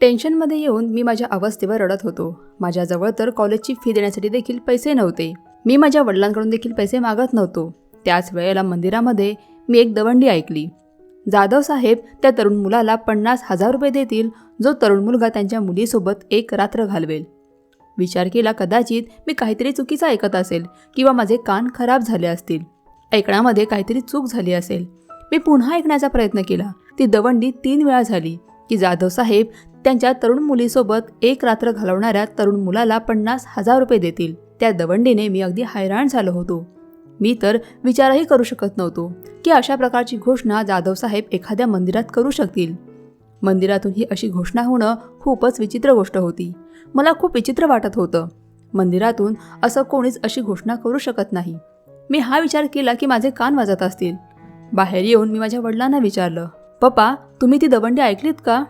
टेन्शनमध्ये येऊन मी माझ्या अवस्थेवर रडत होतो. माझ्याजवळ तर कॉलेजची फी देण्यासाठी देखील पैसे नव्हते. मी माझ्या वडिलांकडून देखील पैसे मागत नव्हतो. त्याच वेळेला मंदिरामध्ये मी एक दवंडी ऐकली. जाधव साहेब त्या तरुण मुलाला पन्नास हजार रुपये देतील जो तरुण मुलगा त्यांच्या मुलीसोबत एक रात्र घालवेल. विचार केला कदाचित मी काहीतरी चुकीचं ऐकत असेल किंवा माझे कान खराब झाले असतील. ऐकण्यामध्ये काहीतरी चूक झाली असेल. मी पुन्हा ऐकण्याचा प्रयत्न केला. ती दवंडी तीन वेळा झाली की जाधव साहेब त्यांच्या तरुण मुलीसोबत एक रात्र घालवणाऱ्या तरुण मुलाला पन्नास हजार रुपये देतील. त्या दवंडीने मी अगदी हैराण झालो होतो. मी तर विचारही करू शकत नव्हतो की अशा प्रकारची घोषणा जाधव साहेब एखाद्या मंदिरात करू शकतील. मंदिरातून ही अशी घोषणा होणं खूपच विचित्र गोष्ट होती. मला खूप विचित्र वाटत होतं. मंदिरातून असं कोणीच अशी घोषणा करू शकत नाही. मी हा विचार केला की माझे कान वाजत असतील. बाहेर येऊन मी माझ्या वडिलांना विचारलं पप्पा तुम्ही ती दवंडी ऐकलीत का?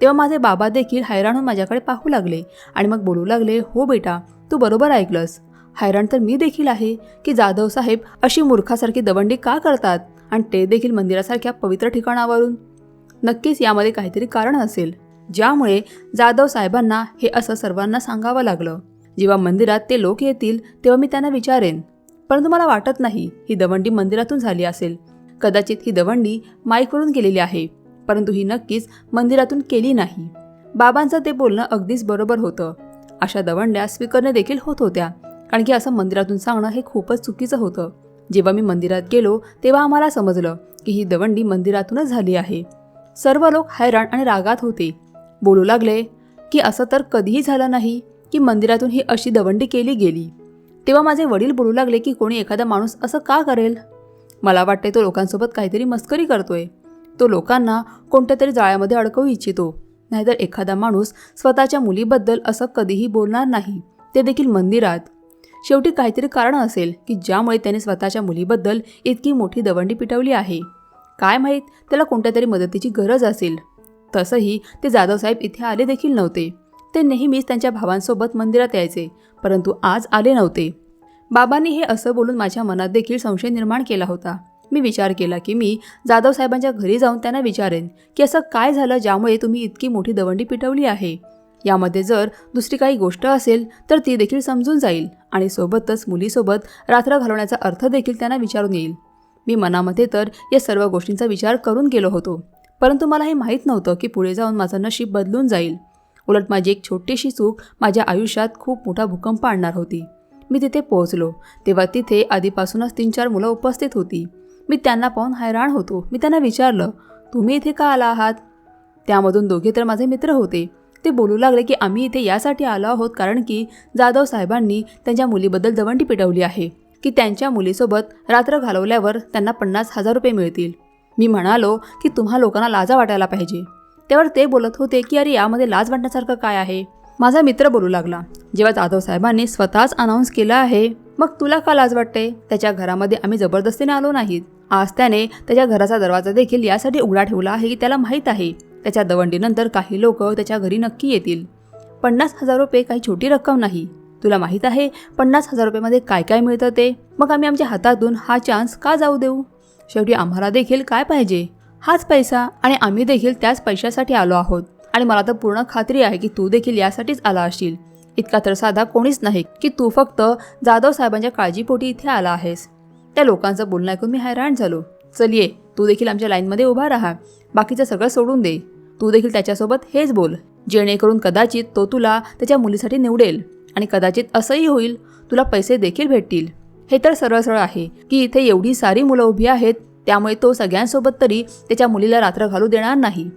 तेव्हा माझे बाबा देखील हैराण होऊन माझ्याकडे पाहू लागले आणि मग बोलू लागले हो बेटा तू बरोबर ऐकलंस. हैराण तर मी देखील आहे की जाधव साहेब अशी मूर्खासारखी दवंडी का करतात आणि ते देखील मंदिरासारख्या पवित्र ठिकाणावरून? नक्कीच यामध्ये काहीतरी कारण असेल. ज्यामुळे जाधव साहेबांना हे असं सर्वांना सांगावं लागलं. जेव्हा मंदिरात ते लोक येतील तेव्हा मी त्यांना विचारेन. परंतु मला वाटत नाही ही दवंडी मंदिरातून झाली असेल. कदाचित ही दवंडी माईकवरून केलेली आहे. परंतु ही नक्कीच मंदिरातून केली नाही. बाबांचं ते बोलणं अगदीच बरोबर होतं. अशा दवंड्या स्वीकारणे देखील होत होत्या. कारण की असं मंदिरातून सांगणं हे खूपच चुकीचं होतं. जेव्हा मी मंदिरात गेलो तेव्हा आम्हाला समजलं की ही दवंडी मंदिरातूनच झाली आहे. सर्व लोक हैराण आणि रागात होते. बोलू लागले की असं तर कधीही झालं नाही की मंदिरातून ही अशी दवंडी केली गेली. तेव्हा माझे वडील बोलू लागले की कोणी एखादा माणूस असं का करेल? मला वाटते तो लोकांसोबत काहीतरी मस्करी करतोय. तो लोकांना कोणत्या तरी जाळ्यामध्ये अडकवू इच्छितो. नाहीतर एखादा माणूस स्वतःच्या मुलीबद्दल असं कधीही बोलणार नाही. ते देखील मंदिरात. शेवटी काहीतरी कारण असेल की ज्यामुळे त्याने स्वतःच्या मुलीबद्दल इतकी मोठी दवंडी पिटवली आहे. काय माहीत त्याला कोणत्या तरी मदतीची गरज असेल. तसंही ते जाधवसाहेब इथे आले देखील नव्हते. ते नेहमीच त्यांच्या भावांसोबत मंदिरात यायचे परंतु आज आले नव्हते. बाबांनी हे असं बोलून माझ्या मनात देखील संशय निर्माण केला होता. मी विचार केला की मी जाधव साहेबांच्या घरी जाऊन त्यांना विचारेन की असं काय झालं ज्यामुळे तुम्ही इतकी मोठी दवंडी पिटवली आहे? यामध्ये जर दुसरी काही गोष्ट असेल तर ती देखील समजून जाईल आणि सोबतच मुलीसोबत रात्र घालवण्याचा अर्थ देखील त्यांना विचारून येईल. मी मनामध्ये तर या सर्व गोष्टींचा विचार करून गेलो होतो परंतु मला हे माहीत नव्हतं की पुढे जाऊन माझं नशीब बदलून जाईल. उलट माझी एक छोटीशी चूक माझ्या आयुष्यात खूप मोठा भूकंप आणणार होती. मी तिथे पोहोचलो तेव्हा तिथे आधीपासूनच तीन चार मुलं उपस्थित होती. मी त्यांना पाहून हैराण होतो. मी त्यांना विचारलं तुम्ही इथे का आला आहात? त्यामधून दोघे तर माझे मित्र होते. ते बोलू लागले की आम्ही इथे यासाठी आलो आहोत कारण की जाधव साहेबांनी त्यांच्या मुलीबद्दल दवंडी पिटवली आहे की त्यांच्या मुलीसोबत रात्र घालवल्यावर त्यांना पन्नास हजार रुपये मिळतील. मी म्हणालो की तुम्हा लोकांना लाजा वाटायला पाहिजे. त्यावर ते बोलत होते की अरे यामध्ये लाज वाटण्यासारखं काय आहे? माझा मित्र बोलू लागला जेव्हा जाधव साहेबांनी स्वतःच अनाऊन्स केलं आहे मग तुला का लाज वाटते? त्याच्या घरामध्ये आम्ही जबरदस्तीने आलो नाहीत. आज त्याने त्याच्या घराचा दरवाजा देखील यासाठी उघडा ठेवला आहे की त्याला माहीत आहे. त्याच्या दवंडीनंतर काही लोक त्याच्या घरी नक्की येतील. पन्नास हजार रुपये काही छोटी रक्कम नाही. तुला माहीत आहे पन्नास हजार रुपयेमध्ये काय काय मिळतं ते? मग आम्ही आमच्या हातातून हा चान्स का जाऊ देऊ? शेवटी आम्हाला देखील काय पाहिजे? हाच पैसा आणि आम्ही देखील त्याच पैशासाठी आलो आहोत. आणि मला तर पूर्ण खात्री आहे की तू देखील यासाठीच आला असशील. इतका तर साधा कोणीच नाही की तू फक्त जाधव साहेबांच्या काळजीपोटी इथे आला आहेस. त्या लोकांचं बोलणं ऐकून मी हैराण झालो. चल ये तू देखील आमच्या लाईनमध्ये उभा राहा. बाकीचं सगळं सोडून दे. तू देखील त्याच्यासोबत हेच बोल. जेणेकरून कदाचित तो तुला त्याच्या मुलीसाठी निवडेल आणि कदाचित असंही होईल तुला पैसे देखील भेटतील. हे तर सरळ सरळ आहे की इथे एवढी सारी मुलं उभी आहेत त्यामुळे तो सगळ्यांसोबत तरी त्याच्या मुलीला रात्र घालू देणार नाही.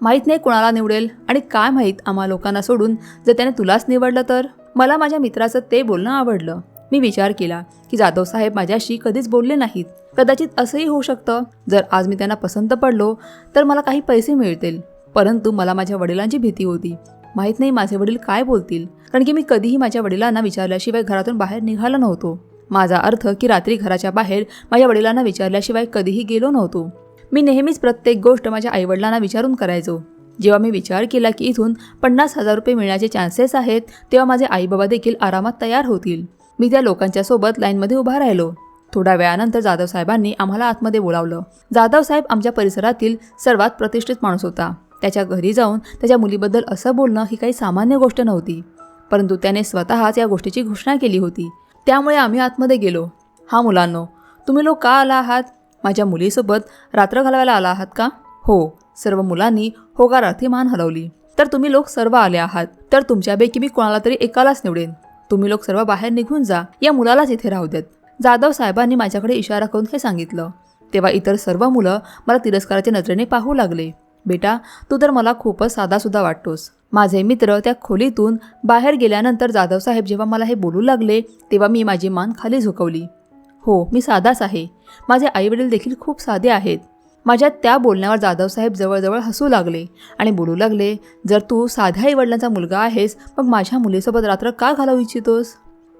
माहीत नाही कोणाला निवडेल आणि काय माहीत आम्हा लोकांना सोडून जर त्याने तुलाच निवडलं तर? मला माझ्या मित्राचं ते बोलणं आवडलं. मी विचार केला की जाधव साहेब माझ्याशी कधीच बोलले नाहीत. कदाचित असंही होऊ शकतं. जर आज मी त्यांना पसंत पडलो तर मला काही पैसे मिळतील. परंतु मला माझ्या वडिलांची भीती होती. माहीत नाही माझे वडील काय बोलतील. कारण की मी कधीही माझ्या वडिलांना विचारल्याशिवाय घरातून बाहेर निघालो नव्हतो. माझा अर्थ की रात्री घराच्या बाहेर माझ्या वडिलांना विचारल्याशिवाय कधीही गेलो नव्हतो. मी नेहमीच प्रत्येक गोष्ट माझ्या आईवडिलांना विचारून करायचो. जेव्हा मी विचार केला की इथून पन्नास हजार रुपये मिळण्याचे चान्सेस आहेत तेव्हा माझे आई बाबा देखील आरामात तयार होतील. मी त्या लोकांच्या सोबत लाईनमध्ये उभा राहिलो. थोड्या वेळानंतर जाधव साहेबांनी आम्हाला आतमध्ये बोलावलं. जाधव साहेब आमच्या परिसरातील सर्वात प्रतिष्ठित माणूस होता. त्याच्या घरी जाऊन त्याच्या मुलीबद्दल असं बोलणं ही काही सामान्य गोष्ट नव्हती. परंतु त्याने स्वतःच या गोष्टीची घोषणा केली होती. त्यामुळे आम्ही आतमध्ये गेलो. हा मुलांनो तुम्ही लोक का आला आहात? माझ्या मुलीसोबत रात्र घालवायला आला आहात का? हो सर्व मुलांनी होकारार्थी मान हलवली. तर तुम्ही लोक सर्व आले आहात. तर तुमच्यापैकी मी कोणाला तरी एकालाच निवडेन. तुम्ही लोक सर्व बाहेर निघून जा. या मुलालाच इथे राहू देत. जाधव साहेबांनी माझ्याकडे इशारा करून हे सांगितलं. तेव्हा इतर सर्व मुलं मला तिरस्काराच्या नजरेने पाहू लागले. बेटा तू तर मला खूपच साधासुद्धा वाटतोस. माझे मित्र त्या खोलीतून बाहेर गेल्यानंतर जाधव साहेब जेव्हा मला हे बोलू लागले तेव्हा मी माझी मान खाली झुकवली. हो मी साधाच आहे. माझे आईवडील देखील खूप साधे आहेत. माझ्या त्या बोलण्यावर जाधवसाहेब जवळजवळ हसू लागले आणि बोलू लागले जर तू साध्या आईवडिलांचा मुलगा आहेस मग माझ्या मुलीसोबत रात्र का घालवू इच्छितोस?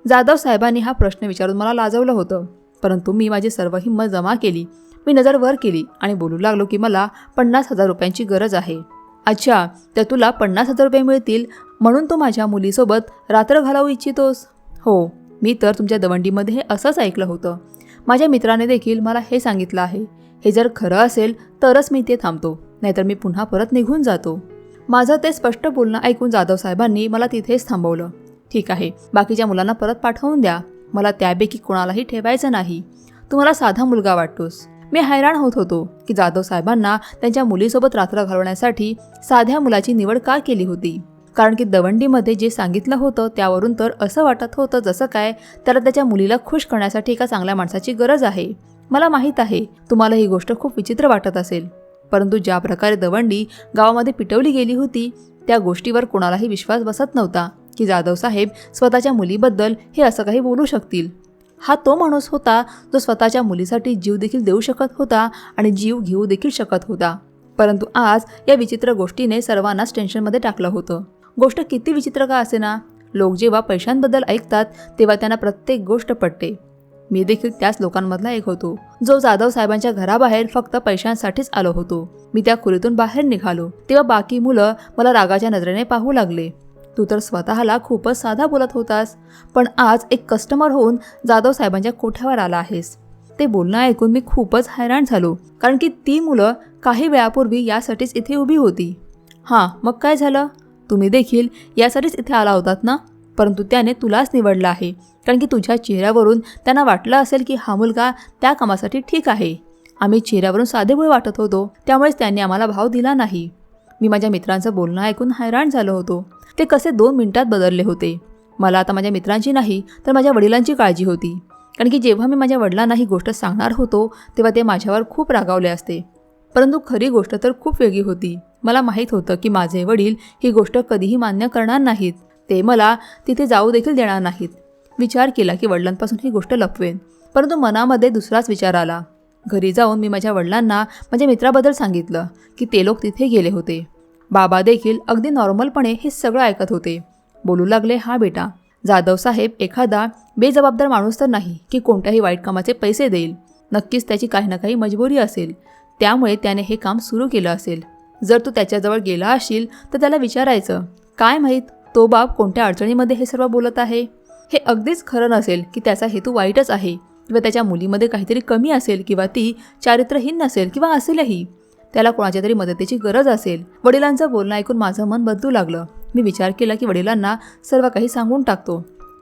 जाधव साहेबांनी हा प्रश्न विचारून मला लाजवलं होतं. परंतु मी माझी सर्व हिंमत जमा केली. मी नजर वर केली आणि बोलू लागलो की मला पन्नास हजार रुपयांची गरज आहे. अच्छा तर तुला पन्नास हजार रुपये मिळतील म्हणून तू माझ्या मुलीसोबत रात्र घालवू इच्छितोस? हो मी तर तुमच्या दवंडीमध्ये असंच ऐकलं होतं. माझ्या मित्राने देखील मला हे सांगितलं आहे. हे जर खरं असेल तरच मी ते थांबतो. नाहीतर मी पुन्हा परत निघून जातो. माझं ते स्पष्ट बोलणं ऐकून जाधव साहेबांनी मला तिथेच थांबवलं. ठीक आहे बाकीच्या मुलांना परत पाठवून द्या. मला त्यापैकी कोणालाही ठेवायचं नाही. तुम्हाला साधा मुलगा वाटतोस. मी हैराण होत होतो की जाधव साहेबांना त्यांच्या मुलीसोबत रात्र घालवण्यासाठी साध्या मुलाची निवड का केली होती? कारण की दवंडीमध्ये जे सांगितलं होतं त्यावरून तर असं वाटत होतं जसं काय त्याला त्याच्या मुलीला खुश करण्यासाठी एका चांगल्या माणसाची गरज आहे. मला माहीत आहे तुम्हाला ही गोष्ट खूप विचित्र वाटत असेल. परंतु ज्या प्रकारे दवंडी गावामध्ये पिटवली गेली होती त्या गोष्टीवर कोणालाही विश्वास बसत नव्हता की जाधव साहेब स्वतःच्या मुलीबद्दल हे असं काही बोलू शकतील. हा तो माणूस होता जो स्वतःच्या मुलीसाठी जीव देखील देऊ शकत होता आणि जीव घेऊ देखील शकत होता. परंतु आज या विचित्र गोष्टीने सर्वांनाच टेन्शनमध्ये टाकलं होतं. गोष्ट किती विचित्र का असेना? लोक जेव्हा पैशांबद्दल ऐकतात तेव्हा त्यांना प्रत्येक गोष्ट पटते. मी देखील त्याच लोकांमधला एक होतो. जो जाधव साहेबांच्या घराबाहेर फक्त पैशांसाठीच आलो होतो. मी त्या खोलीतून बाहेर निघालो. तेव्हा बाकी मुलं मला रागाच्या नजरेने पाहू लागले. तू तर स्वतःला खूपच साधा बोलत होतास. पण आज एक कस्टमर होऊन जाधव साहेबांच्या कोठ्यावर आला आहेस? ते बोलणं ऐकून मी खूपच हैराण झालो. कारण की ती मुलं काही वेळापूर्वी यासाठीच इथे उभी होती. हां मग काय झालं? तुम्ही देखील यासाठीच इथे आला होतात ना? परंतु त्याने तुलाच निवडलं आहे. कारण की तुझ्या चेहऱ्यावरून त्यांना वाटलं असेल की हा मुलगा त्या कामासाठी ठीक आहे. आम्ही चेहऱ्यावरून साधेमुळे वाटत होतो. त्यामुळेच त्यांनी आम्हाला भाव दिला नाही. मी माझ्या मित्रांचं बोलणं ऐकून हैराण झालो होतो. ते कसे दोन मिनिटात बदलले होते. मला आता माझ्या मित्रांची नाही तर माझ्या वडिलांची काळजी होती. कारण की जेव्हा मी माझ्या वडिलांना ही गोष्ट सांगणार होतो तेव्हा ते माझ्यावर खूप रागावले असते. परंतु खरी गोष्ट तर खूप वेगळी होती. मला माहीत होतं की माझे वडील ही गोष्ट कधीही मान्य करणार नाहीत. ते मला तिथे जाऊ देखील देणार नाहीत. विचार केला की वडिलांपासून ही गोष्ट लपवेन. परंतु मनामध्ये दुसराच विचार आला. घरी जाऊन मी माझ्या वडिलांना माझ्या मित्राबद्दल सांगितलं की ते लोक तिथे गेले होते. बाबा देखील अगदी नॉर्मलपणे हे सगळं ऐकत होते. बोलू लागले हा बेटा जाधव साहेब एखादा बेजबाबदार माणूस तर नाही की कोणत्याही वाईट कामाचे पैसे देईल. नक्कीच त्याची काही ना काही मजबुरी असेल. त्यामुळे त्याने हे काम सुरू केलं असेल. जर तू त्याच्याजवळ गेला असशील तर त्याला विचारायचं. काय माहीत तो बाप कोणत्या अडचणीमध्ये हे सर्व बोलत आहे? हे अगदीच खरं नसेल की त्याचा हेतू वाईटच आहे किंवा त्याच्या मुलीमध्ये काहीतरी कमी असेल किंवा ती चारित्रहीन नसेल किंवा असेलही. त्याला कोणाच्या तरी मदतीची गरज असेल. वडिलांचं बोलणं ऐकून माझं मन बदलू लागलं. मी विचार केला की वडिलांना सर्व काही सांगून टाकतो.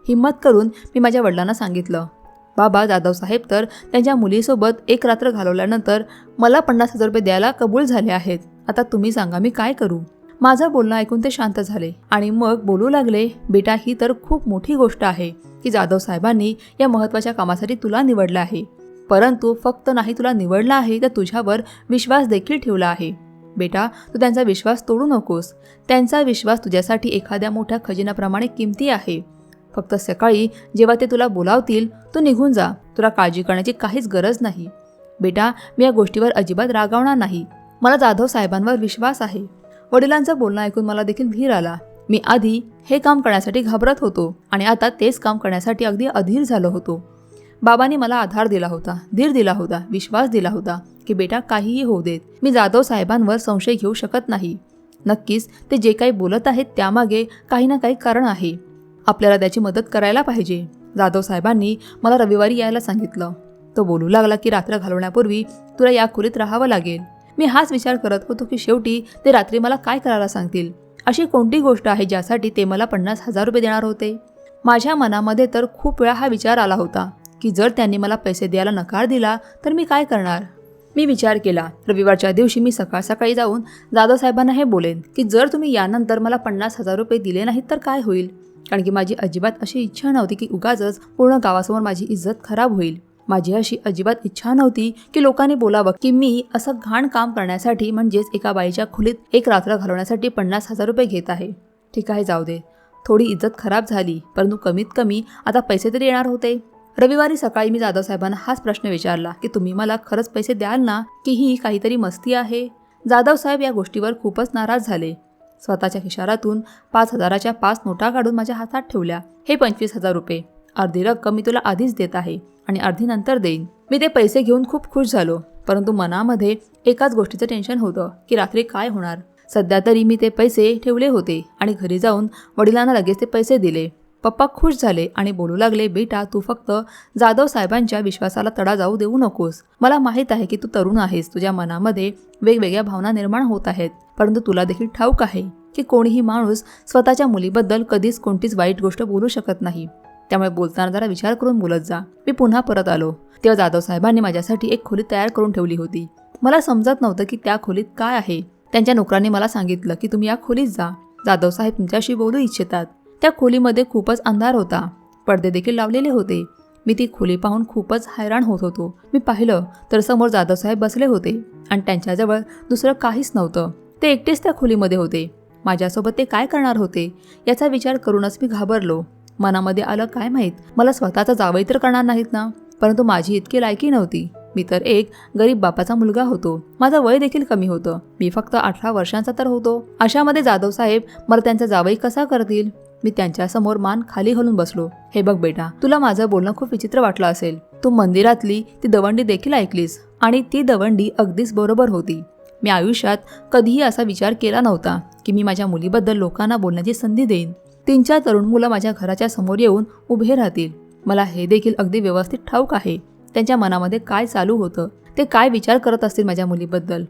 हिंमत करून मी माझ्या वडिलांना सांगितलं बाबा जाधव साहेब तर त्यांच्या मुलीसोबत एक रात्र घालवल्यानंतर मला पन्नास हजार रुपये द्यायला कबूल झाले आहेत. आता तुम्ही सांगा मी काय करू? माझं बोलणं ऐकून ते शांत झाले आणि मग बोलू लागले बेटा ही तर खूप मोठी गोष्ट आहे की जाधव साहेबांनी या महत्त्वाच्या कामासाठी तुला निवडलं आहे. परंतु फक्त नाही तुला निवडलं आहे तर तुझ्यावर विश्वास देखील ठेवला आहे. बेटा तू त्यांचा विश्वास तोडू नकोस. त्यांचा विश्वास तुझ्यासाठी एखाद्या मोठ्या खजिनाप्रमाणे किमती आहे. फक्त सकाळी जेव्हा ते तुला बोलावतील तू निघून जा. तुला काळजी करण्याची काहीच गरज नाही. बेटा मी या गोष्टीवर अजिबात रागावणार नाही. मला जाधव साहेबांवर विश्वास आहे. वडिलांचं बोलणं ऐकून मला देखील धीर आला. मी आधी हे काम करण्यासाठी घाबरत होतो आणि आता तेच काम करण्यासाठी अगदी अधीर झालो होतो. बाबांनी मला आधार दिला होता धीर दिला होता विश्वास दिला होता की बेटा काहीही होऊ देत. मी जाधव साहेबांवर संशय घेऊ शकत नाही. नक्कीच ते जे काही बोलत आहेत त्यामागे काही ना काही कारण आहे. आपल्याला त्याची मदत करायला पाहिजे. जाधव साहेबांनी मला रविवारी यायला सांगितलं. तो बोलू लागला की रात्र घालवण्यापूर्वी तुला या खोलीत राहावं लागेल. मी हाच विचार करत होतो की शेवटी ते रात्री मला काय करायला सांगतील? अशी कोणती गोष्ट आहे ज्यासाठी ते मला पन्नास हजार रुपये देणार होते? माझ्या मनामध्ये तर खूप वेळा हा विचार आला होता की जर त्यांनी मला पैसे द्यायला नकार दिला तर मी काय करणार? मी विचार केला. रविवारच्या दिवशी मी सकाळ सकाळी जाऊन दादासाहेबांना हे बोलेन की जर तुम्ही यानंतर मला पन्नास हजार रुपये दिले नाहीत तर काय होईल? कारण की माझी अजिबात अशी इच्छा नव्हती की उगाचच पूर्ण गावासमोर माझी इज्जत खराब होईल. माझी अशी अजिबात इच्छा नव्हती की लोकांनी बोलावं की मी असं घाण काम करण्यासाठी म्हणजेच एका बाईच्या खोलीत एक रात्र घालवण्यासाठी पन्नास हजार रुपये घेत आहे. ठीक आहे जाऊ दे. थोडी इज्जत खराब झाली परंतु कमीत कमी आता पैसे तरी येणार होते. रविवारी सकाळी मी जाधवसाहेबांना हाच प्रश्न विचारला की तुम्ही मला खरंच पैसे द्याल ना की ही काहीतरी मस्ती आहे? जाधवसाहेब या गोष्टीवर खूपच नाराज झाले. स्वतःच्या खिशारातून पाच हजाराच्या पाच नोटा काढून माझ्या हातात ठेवल्या. हे पंचवीस हजार रुपये. अर्धी रक्कम मी तुला आधीच देत आहे आणि अर्धी नंतर देईन. मी ते पैसे घेऊन खूप खुश झालो परंतु मनामध्ये एकाच गोष्टीचं टेन्शन होतं की रात्री काय होणार? सध्या तरी मी ते पैसे ठेवले होते आणि घरी जाऊन वडिलांना लगेच ते पैसे दिले. पप्पा खुश झाले आणि बोलू लागले बेटा तू फक्त जाधव साहेबांच्या विश्वासाला तडा जाऊ देऊ नकोस. मला माहीत आहे की तू तरुण आहेस. तुझ्या मनामध्ये वेगवेगळ्या भावना निर्माण होत आहेत. परंतु तुला देखील ठाऊक आहे की कोणीही माणूस स्वतःच्या मुलीबद्दल कधीच कोणतीच वाईट गोष्ट बोलू शकत नाही. त्यामुळे बोलताना जरा विचार करून बोलत जा. मी पुन्हा परत आलो. तेव्हा जाधव साहेबांनी माझ्यासाठी एक खोली तयार करून ठेवली होती. मला समजत नव्हतं की त्या खोलीत काय आहे. त्यांच्या नोकरांनी मला सांगितलं की तुम्ही या खोलीत जा. जाधव साहेब तुमच्याशी बोलू इच्छितात. त्या खोलीमध्ये खूपच अंधार होता. पडदे देखील लावलेले होते. मी ती खोली पाहून खूपच हैराण होत होतो. मी पाहिलं तर समोर जाधव साहेब बसले होते आणि त्यांच्याजवळ दुसरं काहीच नव्हतं. ते एकटेच त्या खोलीमध्ये होते. माझ्यासोबत ते काय करणार होते याचा विचार करूनच मी घाबरलो. मनामध्ये आलं काय माहीत? मला स्वतःचा जावई तर करणार नाहीत ना? परंतु माझी इतकी लायकी नव्हती. मी तर एक गरीब बापाचा मुलगा होतो. माझं वय देखील कमी होतं. मी फक्त अठरा वर्षांचा तर होतो. अशामध्ये जाधव साहेब मला त्यांचा जावई कसा करतील? मी त्यांच्यासमोर मान खाली घालून बसलो. हे बघ बेटा तुला माझं बोलणं खूप विचित्र वाटलं असेल. तू मंदिरातली ती दवंडी देखील ऐकलीस. आणि ती दवंडी अगदीच बरोबर होती. मी आयुष्यात कधीही असा विचार केला नव्हता की मी माझ्या मुलीबद्दल लोकांना बोलण्याची संधी देईन. तीन चार तरुण मुलं माझ्या घराच्या समोर येऊन उभे राहतील. मला हे देखील अगदी व्यवस्थित ठाऊक आहे. त्यांच्या मनामध्ये काय चालू होतं ते काय विचार करत असतील माझ्या मुलीबद्दल.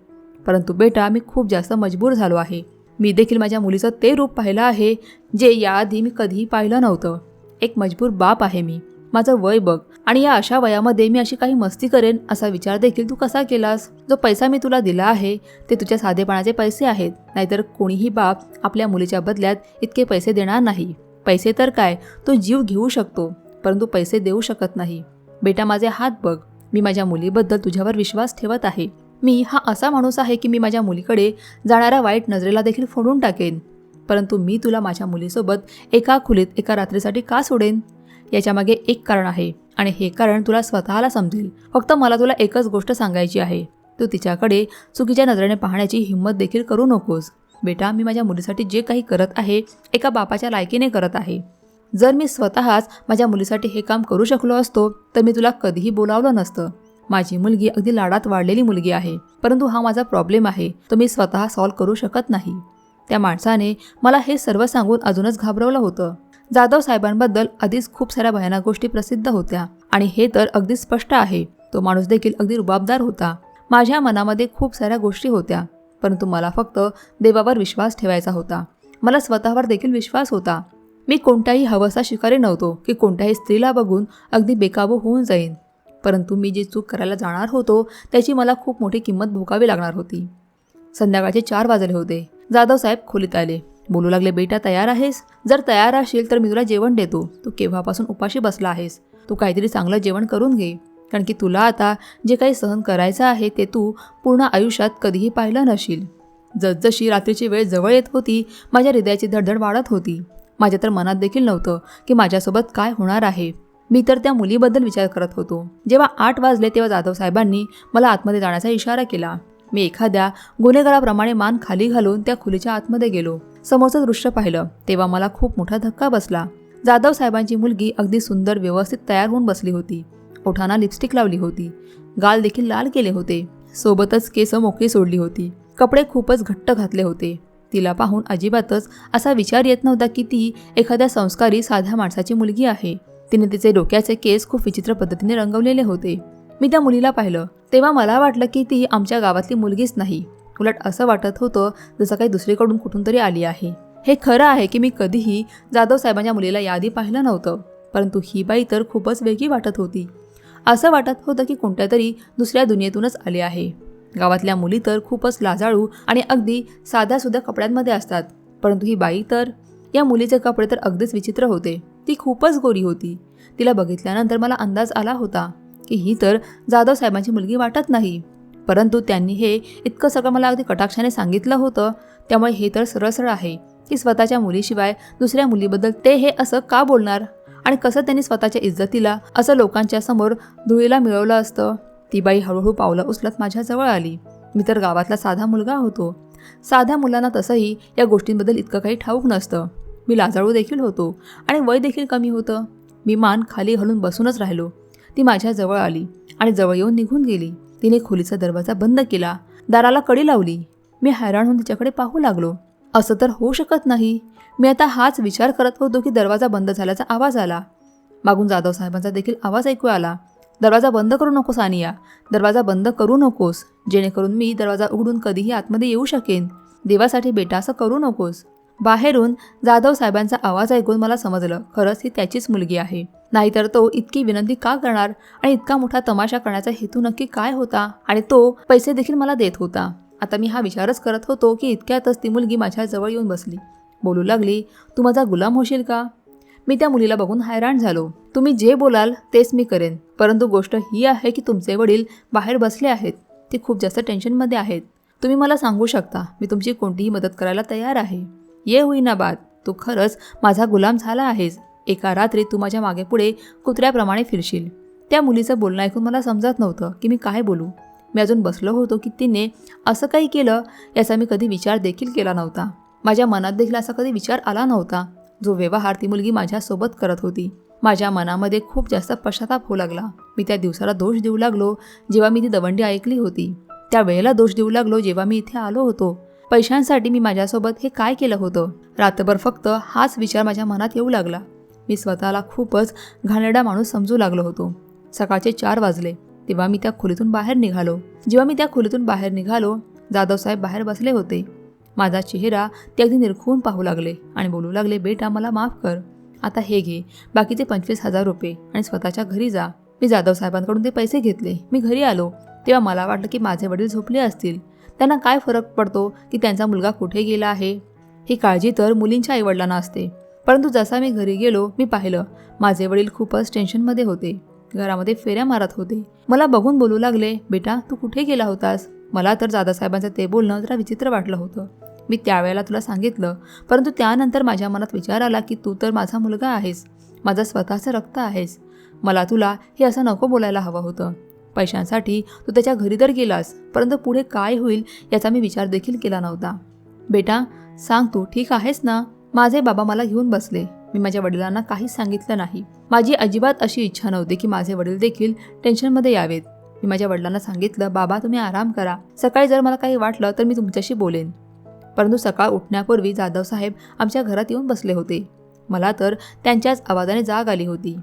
परंतु बेटा मी खूप जास्त मजबूर झालो आहे. मी देखील माझ्या मुलीचं ते रूप पाहिलं आहे जे याआधी मी कधीही पाहिलं नव्हतं. एक मजबूर बाप आहे मी. माझं वय बघ आणि या अशा वयामध्ये मी अशी काही मस्ती करेन असा विचार देखील तू कसा केलास? जो पैसा मी तुला दिला आहे ते तुझ्या साधेपणाचे पैसे आहेत. नाहीतर कोणीही बाप आपल्या मुलीच्या बदल्यात इतके पैसे देणार नाही. पैसे तर काय? तो जीव घेऊ शकतो परंतु पैसे देऊ शकत नाही. बेटा माझे हात बघ. मी माझ्या मुलीबद्दल तुझ्यावर विश्वास ठेवत आहे. मी हा असा माणूस आहे की मी माझ्या मुलीकडे जाणाऱ्या वाईट नजरेला देखील फोडून टाकेन. परंतु मी तुला माझ्या मुलीसोबत एका खुलीत एका रात्रीसाठी का सोडेन? याच्यामागे एक कारण आहे आणि हे कारण तुला स्वतःला समजेल. फक्त मला तुला एकच गोष्ट सांगायची आहे. तू तिच्याकडे चुकीच्या नजरेने पाहण्याची हिंमत देखील करू नकोस. बेटा मी माझ्या मुलीसाठी जे काही करत आहे एका बापाच्या लायकीने करत आहे. जर मी स्वतःच माझ्या मुलीसाठी हे काम करू शकलो असतो तर मी तुला कधीही बोलावलं नसतं. माझी मुलगी अगदी लाडात वाढलेली मुलगी आहे परंतु हा माझा प्रॉब्लेम आहे तो मी स्वतः सॉल्व्ह करू शकत नाही. त्या माणसाने मला हे सर्व सांगून अजूनच घाबरवलं होतं. जाधव साहेबांबद्दल आधीच खूप साऱ्या भयानक गोष्टी प्रसिद्ध होत्या. आणि हे तर अगदी स्पष्ट आहे. तो माणूस देखील अगदी रुबाबदार होता. माझ्या मनामध्ये खूप साऱ्या गोष्टी होत्या. परंतु मला फक्त देवावर विश्वास ठेवायचा होता. मला स्वतःवर देखील विश्वास होता. मी कोणत्याही हवसा शिकारी नव्हतो की कोणत्याही स्त्रीला बघून अगदी बेकाबू होऊन जाईन. परंतु मी जी चूक करायला जाणार होतो त्याची मला खूप मोठी किंमत भोगावी लागणार होती. संध्याकाळचे चार वाजले होते. जाधव साहेब खोलीत आले. बोलू लागले बेटा तयार आहेस? जर तयार असेल तर मी तुला जेवण देतो. तू केव्हापासून उपाशी बसला आहेस? तू काहीतरी चांगलं जेवण करून घे. कारण की तुला आता जे काही सहन करायचं आहे ते तू पूर्ण आयुष्यात कधीही पाहिलं नशील. जसजशी रात्रीची वेळ जवळ येत होती माझ्या हृदयाची धडधड वाढत होती. माझ्या तर मनात देखील नव्हतं की माझ्यासोबत काय होणार आहे. मी तर त्या मुलीबद्दल विचार करत होतो. जेव्हा आठ वाजले तेव्हा जाधव साहेबांनी मला आतमध्ये जाण्याचा इशारा केला. मी एखाद्या गुन्हेगाराप्रमाणे मान खाली घालून त्या खोलीच्या आतमध्ये गेलो. समोरचं दृश्य पाहिलं तेव्हा मला खूप मोठा धक्का बसला. जाधव साहेबांची मुलगी अगदी सुंदर व्यवस्थित तयार होऊन बसली होती. ओठांना लिपस्टिक लावली होती. गाल देखील लाल केले होते. सोबतच केस मोकळी सोडली होती. कपडे खूपच घट्ट घातले होते. तिला पाहून अजिबातच असा विचार येत नव्हता की ती एखाद्या संस्कारी साध्या माणसाची मुलगी आहे. तिने तिचे डोक्याचे केस खूप विचित्र पद्धतीने रंगवलेले होते. मी त्या मुलीला पाहिलं. तेव्हा मला वाटलं की ती आमच्या गावातली मुलगीच नाही. उलट असं वाटत होतं जसं काही दुसरीकडून कुठून तरी आली आहे. हे खरं आहे की मी कधीही जाधव साहेबांच्या मुलीला यादी पाहिलं नव्हतं परंतु ही बाई तर खूपच वेगळी वाटत होती. असं वाटत होतं की कोणत्या तरी दुसऱ्या दुनियेतूनच आली आहे. गावातल्या मुली तर खूपच लाजाळू आणि अगदी साध्यासुद्धा कपड्यांमध्ये असतात परंतु ही बाई तर या मुलीचे कपडे तर अगदीच विचित्र होते. ती खूपच गोरी होती. तिला बघितल्यानंतर मला अंदाज आला होता की ही तर जाधव साहेबांची मुलगी वाटत नाही. परंतु त्यांनी हे इतकं सगळं मला अगदी कटाक्षाने सांगितलं होतं. त्यामुळे हे तर सरळ सरळ आहे की स्वतःच्या मुलीशिवाय दुसऱ्या मुलीबद्दल ते हे असं का बोलणार? आणि कसं त्यांनी स्वतःच्या इज्जतीला असं लोकांच्या समोर धुळीला मिळवलं असतं? ती बाई हळूहळू पावलं उचलत माझ्याजवळ आली. मी तर गावातला साधा मुलगा होतो. साध्या मुलांना तसंही या गोष्टींबद्दल इतकं काही ठाऊक नसतं. मी लाजाळू देखील होतो आणि वय देखील कमी होतं. मी मान खाली घालून बसूनच राहिलो. ती माझ्याजवळ आली आणि जवळ येऊन निघून गेली. तिने खोलीचा दरवाजा बंद केला. दाराला कडी लावली. मी हैराण होऊन तिच्याकडे पाहू लागलो. असं तर होऊ शकत नाही. मी आता हाच विचार करत होतो की दरवाजा बंद झाल्याचा आवाज आला. मागून जाधव साहेबांचा देखील आवाज ऐकू आला. दरवाजा बंद करू नकोस आनिया दरवाजा बंद करू नकोस. जेणेकरून मी दरवाजा उघडून कधीही आतमध्ये येऊ शकेन. देवासाठी बेटा असं करू नकोस. बाहेरून जाधव साहेबांचा आवाज ऐकून मला समजलं खरंच ही त्याचीच मुलगी आहे. नाहीतर तो इतकी विनंती का करणार आणि इतका मोठा तमाशा करण्याचा हेतू नक्की काय होता? आणि तो पैसे देखील मला देत होता. आता मी हा विचारच करत होतो की इतक्यातच ती मुलगी माझ्या जवळ येऊन बसली. बोलू लागली तू माझा गुलाम होशील का? मी त्या मुलीला बघून हैराण झालो. तुम्ही जे बोलाल तेच मी करेन परंतु गोष्ट ही आहे की तुमचे वडील बाहेर बसले आहेत. ते खूप जास्त टेन्शनमध्ये आहेत. तुम्ही मला सांगू शकता मी तुमची कोणतीही मदत करायला तयार आहे. ये होईना बाद. तू खरंच माझा गुलाम झाला आहेस. एका रात्री तू माझ्या मागे पुढे कुत्र्याप्रमाणे फिरशील. त्या मुलीचं बोलणं ऐकून मला समजत नव्हतं की मी काय बोलू. मी अजून बसलो होतो की तिने असं काही केलं याचा मी कधी विचार देखील केला नव्हता. माझ्या मनात देखील असा कधी विचार आला नव्हता. जो व्यवहार ती मुलगी माझ्यासोबत करत होती. माझ्या मनामध्ये खूप जास्त पश्चाताप होऊ लागला. मी त्या दिवसाला दोष देऊ लागलो जेव्हा मी ती दवंडी ऐकली होती. त्या वेळेला दोष देऊ लागलो जेव्हा मी इथे आलो होतो. पैशांसाठी मी माझ्यासोबत हे काय केलं होतं? रात्रभर फक्त हाच विचार माझ्या मनात येऊ लागला. मी स्वतःला खूपच घाणेरडा माणूस समजू लागलो होतो. सकाळचे चार वाजले. तेव्हा मी त्या खोलीतून बाहेर निघालो. जेव्हा मी त्या खोलीतून बाहेर निघालो जाधवसाहेब बाहेर बसले होते. माझा चेहरा ते अगदी निरखून पाहू लागले आणि बोलू लागले बेटा मला माफ कर. आता हे घे. बाकीचे पंचवीस हजार रुपये आणि स्वतःच्या घरी जा. मी जाधव साहेबांकडून ते पैसे घेतले. मी घरी आलो. तेव्हा मला वाटलं की माझे वडील झोपले असतील. त्यांना काय फरक पडतो की त्यांचा मुलगा कुठे गेला आहे? ही काळजी तर मुलींच्या आईवडिलांना असते. परंतु जसा मी घरी गेलो मी पाहिलं माझे वडील खूपच टेन्शनमध्ये होते. घरामध्ये फेऱ्या मारत होते. मला बघून बोलू लागले बेटा तू कुठे गेला होतास? मला तर दादासाहेबांचं ते बोलणं जरा विचित्र वाटलं होतं. मी त्यावेळेला तुला सांगितलं. परंतु त्यानंतर माझ्या मनात विचार आला की तू तर माझा मुलगा आहेस. माझा स्वतःचं रक्त आहेस. मला तुला हे असं नको बोलायला हवं होतं. पैशांसाठी तू त्याच्या घरी तर गेलास परंतु पुढे काय होईल याचा मी विचार देखील केला नव्हता. बेटा सांग तू ठीक आहेस ना? माझे बाबा मला घेऊन बसले. मी माझ्या वडिलांना काहीच सांगितलं नाही. माझी अजिबात अशी इच्छा नव्हती की माझे वडील देखील टेन्शनमध्ये यावेत. मी माझ्या वडिलांना सांगितलं बाबा तुम्ही आराम करा. सकाळी जर मला काही वाटलं तर मी तुमच्याशी बोलेन. परंतु सकाळ उठण्यापूर्वी जाधव साहेब आमच्या घरात येऊन बसले होते. मला तर त्यांच्याच आवाजाने जाग आली होती.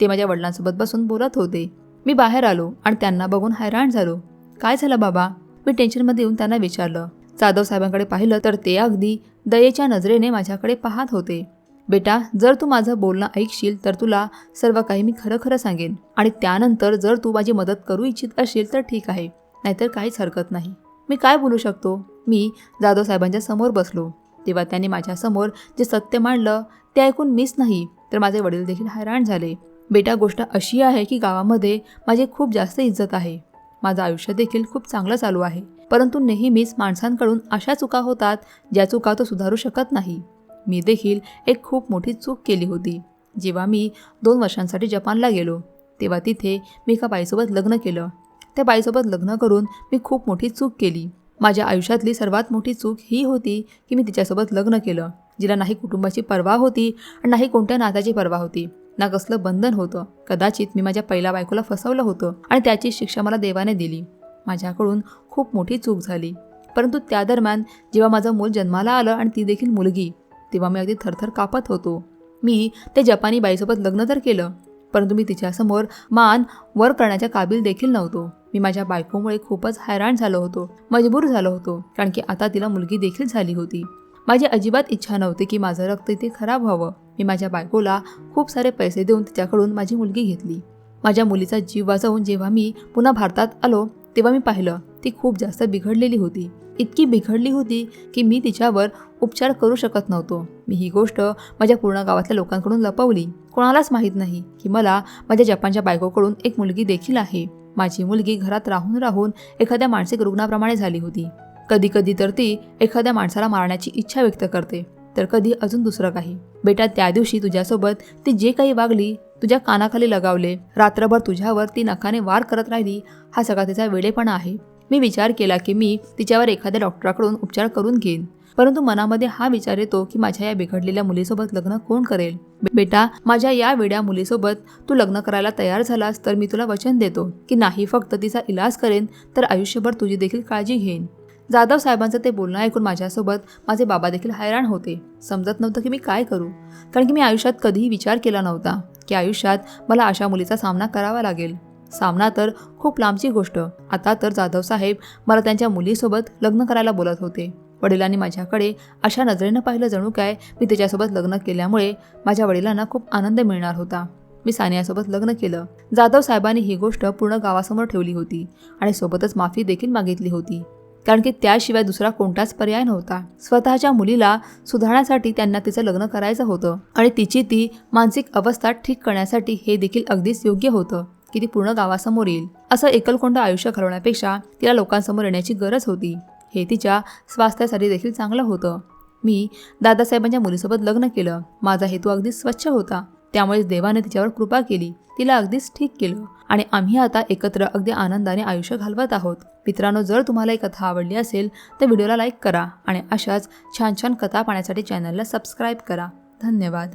ते माझ्या वडिलांसोबत बसून बोलत होते. मी बाहेर आलो आणि त्यांना बघून हैराण झालो. काय झालं बाबा? मी टेन्शनमध्ये येऊन त्यांना विचारलं. जाधव साहेबांकडे पाहिलं तर ते अगदी दयेच्या नजरेने माझ्याकडे पाहत होते. बेटा जर तू माझं बोलणं ऐकशील तर तुला सर्व काही मी खरं खरं सांगेन आणि त्यानंतर जर तू माझी मदत करू इच्छित असेल तर ठीक आहे. नाहीतर काहीच हरकत नाही. मी काय बोलू शकतो? मी जाधव साहेबांच्या समोर बसलो. तेव्हा त्यांनी माझ्यासमोर जे सत्य मांडलं ते ऐकून मीच नाही तर माझे वडील देखील हैराण झाले. बेटा गोष्ट अशी आहे की गावामध्ये माझी खूप जास्त इज्जत आहे. माझं आयुष्य देखील खूप चांगलं चालू आहे. परंतु नेहमीच माणसांकडून अशा चुका होतात ज्या चुका तो सुधारू शकत नाही. मी देखील एक खूप मोठी चूक केली होती. जेव्हा मी दोन वर्षांसाठी जपानला गेलो तेव्हा तिथे मी एका बाईसोबत लग्न केलं. त्या बाईसोबत लग्न करून मी खूप मोठी चूक केली. माझ्या आयुष्यातली सर्वात मोठी चूक ही होती की मी तिच्यासोबत लग्न केलं जिला नाही कुटुंबाची पर्वा होती आणि नाही कोणत्या नात्याची पर्वा होती. ना कसलं बंधन होतं. कदाचित मी माझ्या पहिल्या बायकोला फसवलं होतं आणि त्याची शिक्षा मला देवाने दिली. माझ्याकडून खूप मोठी चूक झाली. परंतु त्या दरम्यान जेव्हा माझं मूल जन्माला आलं आणि ती देखील मुलगी तेव्हा मी अगदी थरथर कापत होतो. मी ते जपानी बाईसोबत लग्न तर केलं परंतु मी तिच्यासमोर मान वर करण्याच्या काबिल देखील नव्हतो. मी माझ्या बायकोमुळे खूपच हैराण झालो होतो मजबूर झालो होतो कारण की आता तिला मुलगी देखील झाली होती. माझी अजिबात इच्छा नव्हती की माझं रक्त इथे खराब व्हावं. मी माझ्या बायकोला खूप सारे पैसे देऊन तिच्याकडून माझी मुलगी घेतली. माझ्या मुलीचा जीव वाचवून जेव्हा मी पुन्हा भारतात आलो तेव्हा मी पाहिलं ती खूप जास्त बिघडलेली होती. इतकी बिघडली होती की मी तिच्यावर उपचार करू शकत नव्हतो. मी ही गोष्ट माझ्या पूर्ण गावातल्या लोकांकडून लपवली. कोणालाच माहीत नाही की मला माझ्या जपानच्या बायकोकडून एक मुलगी देखील आहे. माझी मुलगी घरात राहून राहून एखाद्या मानसिक रुग्णाप्रमाणे झाली होती. कधी कधी तर ती एखाद्या माणसाला मारण्याची इच्छा व्यक्त करते तर कधी अजून दुसरं काही. बेटा त्या दिवशी तुझ्यासोबत ती जे काही वागली तुझ्या कानाखाली लगावले रात्रभर तुझ्यावर ती नखाने वार करत राहिली हा सगळा तिचा वेडेपणा आहे. मी विचार केला की मी तिच्यावर एखाद्या डॉक्टराकडून उपचार करून घेईन परंतु मनामध्ये हा विचार येतो की माझ्या या बिघडलेल्या मुलीसोबत लग्न कोण करेल? बेटा माझ्या या वेड्या मुलीसोबत तू लग्न करायला तयार झालास तर मी तुला वचन देतो की नाही फक्त तिचा इलाज करेन तर आयुष्यभर तुझी देखील काळजी घेईन. जाधव साहेबांचं ते बोलणं ऐकून माझ्यासोबत माझे बाबा देखील हैराण होते. समजत नव्हतं की मी काय करू. कारण की मी आयुष्यात कधीही विचार केला नव्हता की आयुष्यात मला अशा मुलीचा सामना करावा लागेल. सामना तर खूप लांबची गोष्ट. आता तर जाधव साहेब मला त्यांच्या मुलीसोबत लग्न करायला बोलत होते. वडिलांनी माझ्याकडे अशा नजरेनं पाहिलं जणू काय मी तिच्यासोबत लग्न केल्यामुळे माझ्या वडिलांना खूप आनंद मिळणार होता. मी सानियासोबत लग्न केलं. जाधव साहेबांनी ही गोष्ट पूर्ण गावासमोर ठेवली होती आणि सोबतच माफी देखील मागितली होती. कारण की त्याशिवाय दुसरा कोणताच पर्याय नव्हता. स्वतःच्या मुलीला सुधारण्यासाठी त्यांना तिचं लग्न करायचं होतं. आणि तिची ती मानसिक अवस्था ठीक करण्यासाठी हे देखील अगदीच योग्य होतं की ती पूर्ण गावासमोर येईल. असं एकलकोंड आयुष्य घालवण्यापेक्षा तिला लोकांसमोर येण्याची गरज होती. हे तिच्या स्वास्थ्यासाठी देखील चांगलं होतं. मी दादासाहेबांच्या मुलीसोबत लग्न केलं. माझा हेतू अगदी स्वच्छ होता. त्यामुळेच देवाने तिच्यावर कृपा केली. तिला अगदीच ठीक केलं. आणि आम्ही आता एकत्र अगदी आनंदाने आयुष्य घालवत आहोत. मित्रांनो जर तुम्हाला ही कथा आवडली असेल तर व्हिडिओला लाईक करा आणि अशाच छान छान कथा पाहण्यासाठी चॅनलला सबस्क्राईब करा. धन्यवाद.